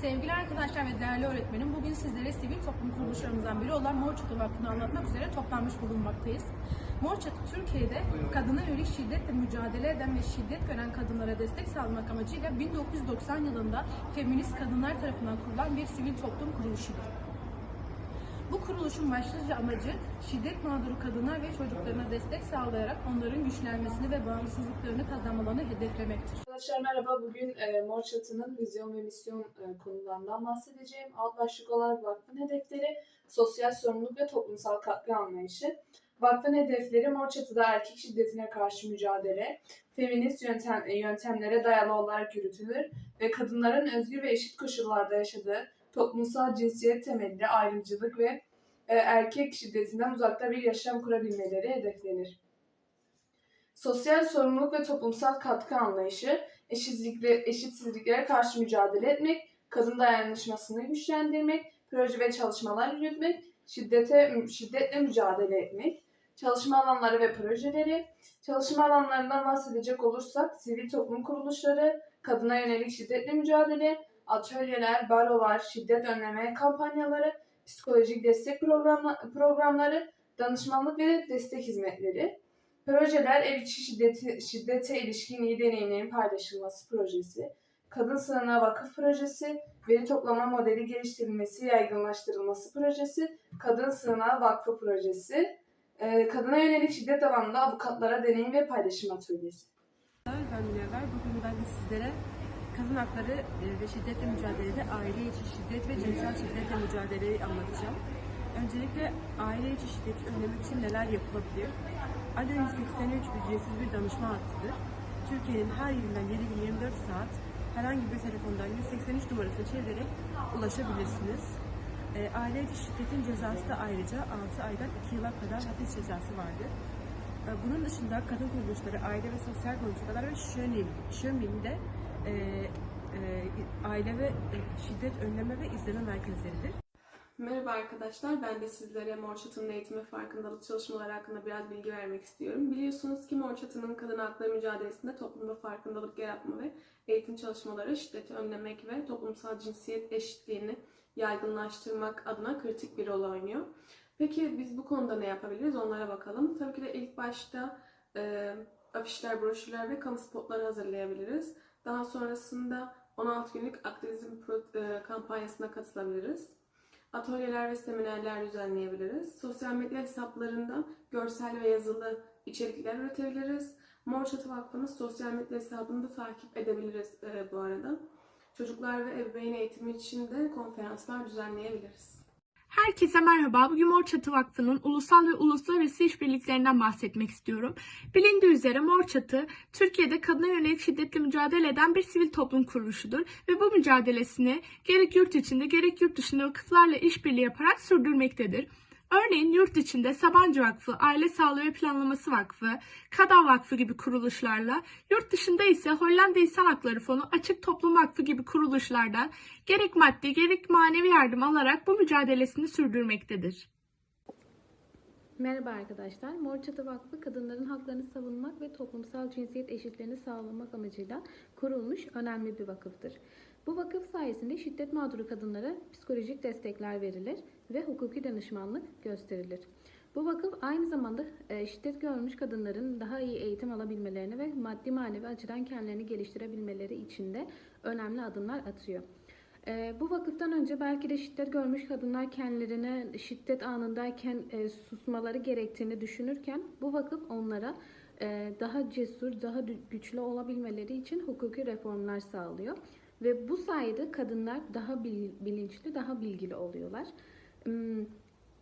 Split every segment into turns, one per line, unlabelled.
Sevgili arkadaşlar ve değerli öğretmenim, bugün sizlere sivil toplum kuruluşlarımızdan biri olan Mor Çatı Vakfı'nı anlatmak üzere toplanmış bulunmaktayız. Mor Çatı, Türkiye'de kadına yönelik şiddetle mücadele eden ve şiddet gören kadınlara destek sağlamak amacıyla 1990 yılında feminist kadınlar tarafından kurulan bir sivil toplum kuruluşudur. Bu kuruluşun başlıca amacı şiddet mağduru kadınlar ve çocuklarına destek sağlayarak onların güçlenmesini ve bağımsızlıklarını kazanmalarını hedeflemektir.
Arkadaşlar merhaba. Bugün e, Mor Çatı'nın vizyon ve misyon e, konularından bahsedeceğim. Alt başlık olarak vakfın hedefleri, sosyal sorumluluk ve toplumsal katkı anlayışı. Vakfın hedefleri Mor Çatı'da erkek şiddetine karşı mücadele, feminist yöntem, e, yöntemlere dayalı olarak yürütülür ve kadınların özgür ve eşit koşullarda yaşadığı toplumsal cinsiyet temelli ayrımcılık ve erkek şiddetinden uzakta bir yaşam kurabilmeleri hedeflenir. Sosyal sorumluluk ve toplumsal katkı anlayışı, eşitsizlikle, eşitsizliklere karşı mücadele etmek, kadın dayanışmasını güçlendirmek, proje ve çalışmalar yürütmek, şiddete şiddetle mücadele etmek, çalışma alanları ve projeleri, çalışma alanlarından bahsedecek olursak sivil toplum kuruluşları, kadına yönelik şiddetle mücadele, atölyeler, barolar, şiddet önleme kampanyaları, psikolojik destek programla- programları, danışmanlık ve destek hizmetleri, Projeler ev içi şiddeti, şiddete ilişkin iyi deneyimlerin paylaşılması projesi, Kadın Sığınağı Vakıf Projesi, Veri Toplama Modeli Geliştirilmesi, Yaygınlaştırılması Projesi, Kadın Sığınağı Vakfı Projesi, e, Kadına Yönelik Şiddet Alanında Avukatlara Deneyim ve Paylaşım Atölyesi.
Ben. Bugün ben de sizlere kadın hakları e, ve şiddetle mücadelede aile içi şiddet ve cinsel şiddetle mücadeleyi anlatacağım. Öncelikle aile içi şiddeti önlemek için neler yapılabilir? Alo 183 ücretsiz bir danışma hattıdır. Türkiye'nin her yerinden 7 gün 24 saat herhangi bir telefondan 183 numarasını çevirerek ulaşabilirsiniz. E, aile içi şiddetin cezası da ayrıca 6 aydan 2 yıla kadar hapis cezası vardır. E, Bunun dışında kadın kuruluşları, aile ve sosyal politikalar ve Şönim, Şömin'de e, e, aile ve şiddet önleme ve izleme merkezleridir.
Merhaba arkadaşlar, ben de sizlere Mor Çatı'nın eğitim ve farkındalık çalışmaları hakkında biraz bilgi vermek istiyorum. Biliyorsunuz ki Mor Çatı'nın kadın hakları mücadelesinde toplumda farkındalık yaratma ve eğitim çalışmaları şiddeti önlemek ve toplumsal cinsiyet eşitliğini yaygınlaştırmak adına kritik bir rol oynuyor. Peki biz bu konuda ne yapabiliriz onlara bakalım. Tabii ki de ilk başta e, afişler, broşürler ve kamu spotları hazırlayabiliriz. Daha sonrasında 16 günlük aktivizm e, kampanyasına katılabiliriz atölyeler ve seminerler düzenleyebiliriz. Sosyal medya hesaplarından görsel ve yazılı içerikler üretebiliriz. Mor Çatı Vakfı'nın sosyal medya hesabını da takip edebiliriz e, bu arada. Çocuklar ve ebeveyn eğitimi için de konferanslar düzenleyebiliriz.
Herkese merhaba. Bugün Mor Çatı Vakfı'nın ulusal ve uluslararası işbirliklerinden bahsetmek istiyorum. Bilindiği üzere Mor Çatı, Türkiye'de kadına yönelik şiddetle mücadele eden bir sivil toplum kuruluşudur ve bu mücadelesini gerek yurt içinde gerek yurt dışında vakıflarla işbirliği yaparak sürdürmektedir. Örneğin yurt içinde Sabancı Vakfı, Aile Sağlığı ve Planlaması Vakfı, Kada Vakfı gibi kuruluşlarla, yurt dışında ise Hollanda İnsan Hakları Fonu, Açık Toplum Vakfı gibi kuruluşlardan gerek maddi gerek manevi yardım alarak bu mücadelesini sürdürmektedir.
Merhaba arkadaşlar. Mor Çatı Vakfı kadınların haklarını savunmak ve toplumsal cinsiyet eşitliğini sağlamak amacıyla kurulmuş önemli bir vakıftır. Bu vakıf sayesinde şiddet mağduru kadınlara psikolojik destekler verilir ve hukuki danışmanlık gösterilir. Bu vakıf aynı zamanda e, şiddet görmüş kadınların daha iyi eğitim alabilmelerini ve maddi manevi açıdan kendilerini geliştirebilmeleri için de önemli adımlar atıyor. Ee, bu vakıftan önce belki de şiddet görmüş kadınlar kendilerine şiddet anındayken e, susmaları gerektiğini düşünürken bu vakıf onlara e, daha cesur, daha güçlü olabilmeleri için hukuki reformlar sağlıyor. Ve bu sayede kadınlar daha bil- bilinçli, daha bilgili oluyorlar. Hmm,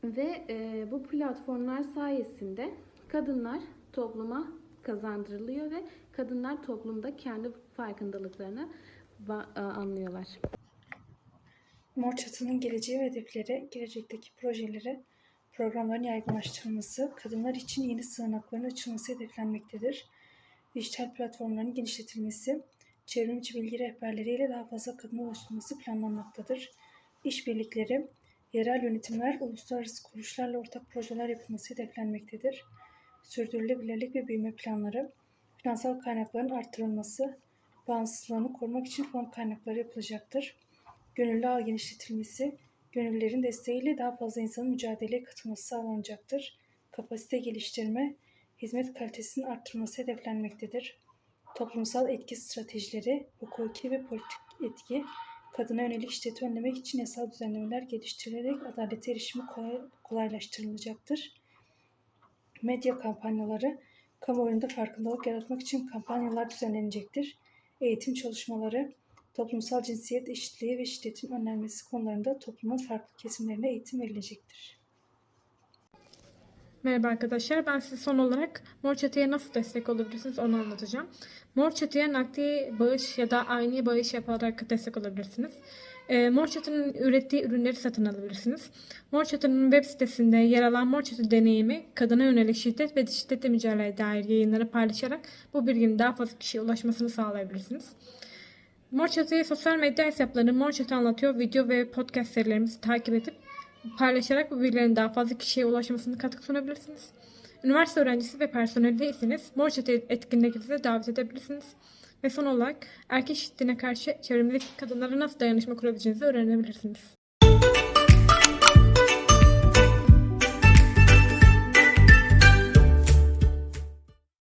Ve e, bu platformlar sayesinde kadınlar topluma kazandırılıyor ve kadınlar toplumda kendi farkındalıklarını e, anlıyorlar.
Mor Çatı'nın geleceği ve hedefleri, gelecekteki projeleri, programların yaygınlaştırılması, kadınlar için yeni sığınakların açılması hedeflenmektedir. Dijital platformların genişletilmesi, çevrimiçi bilgi rehberleriyle daha fazla kadına ulaşılması planlanmaktadır. İşbirlikleri, yerel yönetimler, uluslararası kuruluşlarla ortak projeler yapılması hedeflenmektedir. Sürdürülebilirlik ve büyüme planları, finansal kaynakların artırılması, bağımsızlığını korumak için fon kaynakları yapılacaktır gönüllü ağ genişletilmesi, gönüllülerin desteğiyle daha fazla insanın mücadeleye katılması sağlanacaktır. Kapasite geliştirme, hizmet kalitesinin arttırılması hedeflenmektedir. Toplumsal etki stratejileri, hukuki ve politik etki, kadına yönelik şiddeti önlemek için yasal düzenlemeler geliştirilerek adalete erişimi kolay, kolaylaştırılacaktır. Medya kampanyaları, kamuoyunda farkındalık yaratmak için kampanyalar düzenlenecektir. Eğitim çalışmaları, toplumsal cinsiyet eşitliği ve şiddetin önlenmesi konularında toplumun farklı kesimlerine eğitim verilecektir.
Merhaba arkadaşlar. Ben size son olarak Mor Çatı'ya nasıl destek olabilirsiniz onu anlatacağım. Mor Çatı'ya nakdi bağış ya da aynı bağış yaparak destek olabilirsiniz. Ee, Mor Çatı'nın ürettiği ürünleri satın alabilirsiniz. Mor Çatı'nın web sitesinde yer alan Mor Çatı deneyimi, kadına yönelik şiddet ve şiddetle mücadeleye dair yayınları paylaşarak bu bilginin daha fazla kişiye ulaşmasını sağlayabilirsiniz. Mor Çatı'ya sosyal medya hesaplarını Mor Çatı anlatıyor video ve podcast serilerimizi takip edip paylaşarak bu bilgilerin daha fazla kişiye ulaşmasını katkı sunabilirsiniz. Üniversite öğrencisi ve Mor Çatı etkinliklerinize davet edebilirsiniz. Ve son olarak erkek şiddetine karşı çevremizdeki kadınlara nasıl dayanışma kurabileceğinizi öğrenebilirsiniz.